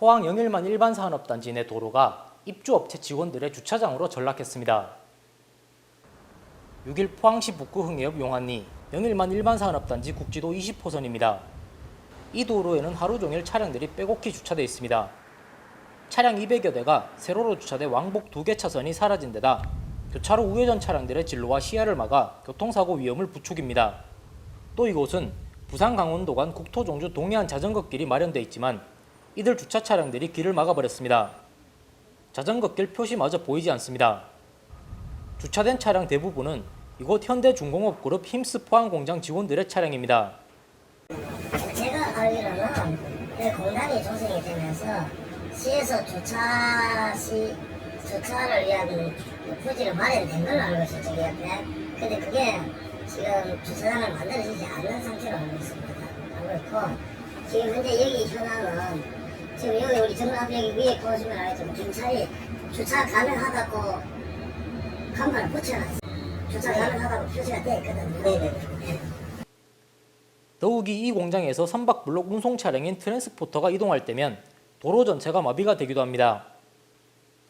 포항 영일만 일반산업단지 내 도로가 입주업체 직원들의 주차장으로 전락했습니다. 6일 포항시 북구 흥해읍 용안리 영일만 일반산업단지 국지도 20호선입니다. 이 도로에는 하루 종일 차량들이 빼곡히 주차돼 있습니다. 차량 200여 대가 세로로 주차돼 왕복 두 개 차선이 사라진 데다 교차로 우회전 차량들의 진로와 시야를 막아 교통사고 위험을 부추깁니다. 또 이곳은 부산 강원도 간 국토 종주 동해안 자전거길이 마련돼 있지만 이들 주차 차량들이 길을 막아버렸습니다. 자전거길 표시마저 보이지 않습니다. 주차된 차량 대부분은 이곳 현대중공업그룹 힘스 포항공장 직원들의 차량입니다. 제가 알기로는 그 공단이 조성이 되면서 시에서 주차 시 주차를 위한 그 부지를 마련된 걸로 알고 있어요 저기 옆에 근데 그게 지금 주차장을 만들어지지 않는 상태로 알고 있습니다 알고 있고 지금 현재 여기 현황은 지금 여기 우리 여기 위에 보시면 알겠지만 경찰이 주차 가능하다고 간판을 붙여놨어요 주차 가능하다고 표시가 되어 있거든요 네네 더욱이 이 공장에서 선박 블록 운송 차량인 트랜스포터가 이동할 때면 도로 전체가 마비가 되기도 합니다.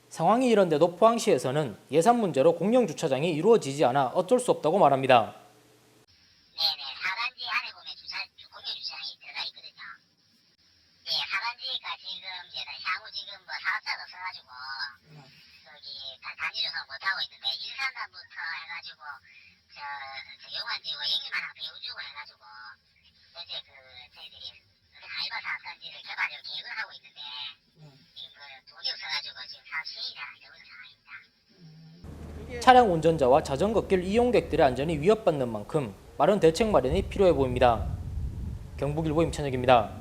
상황이 이런데도 포항시에서는 예산 문제로 공영 주차장이 이루어지지 않아 어쩔 수 없다고 말합니다. 네네, 하반지 안에 보면 주차, 공유 주차장이 들어가 있거든요. 예, 하반지가 지금 이제 향후 지금 뭐 사업자가 없어가지고, 여기 다 단지 조성 못하고 있는데, 일산단부터 해가지고, 저, 저 용환지고 영일만한 배우주고 해가지고, 현재 그, 저희들이 하이바 사업단지를 개발을 계획을 하고 있는데, 지금 그 돈이 없어가지고 지금 사업 시행이 잘안 되고 있는 상황입니다. 차량 운전자와 자전거길 이용객들의 안전이 위협받는 만큼 빠른 대책 마련이 필요해 보입니다. 경북일보 임찬혁입니다.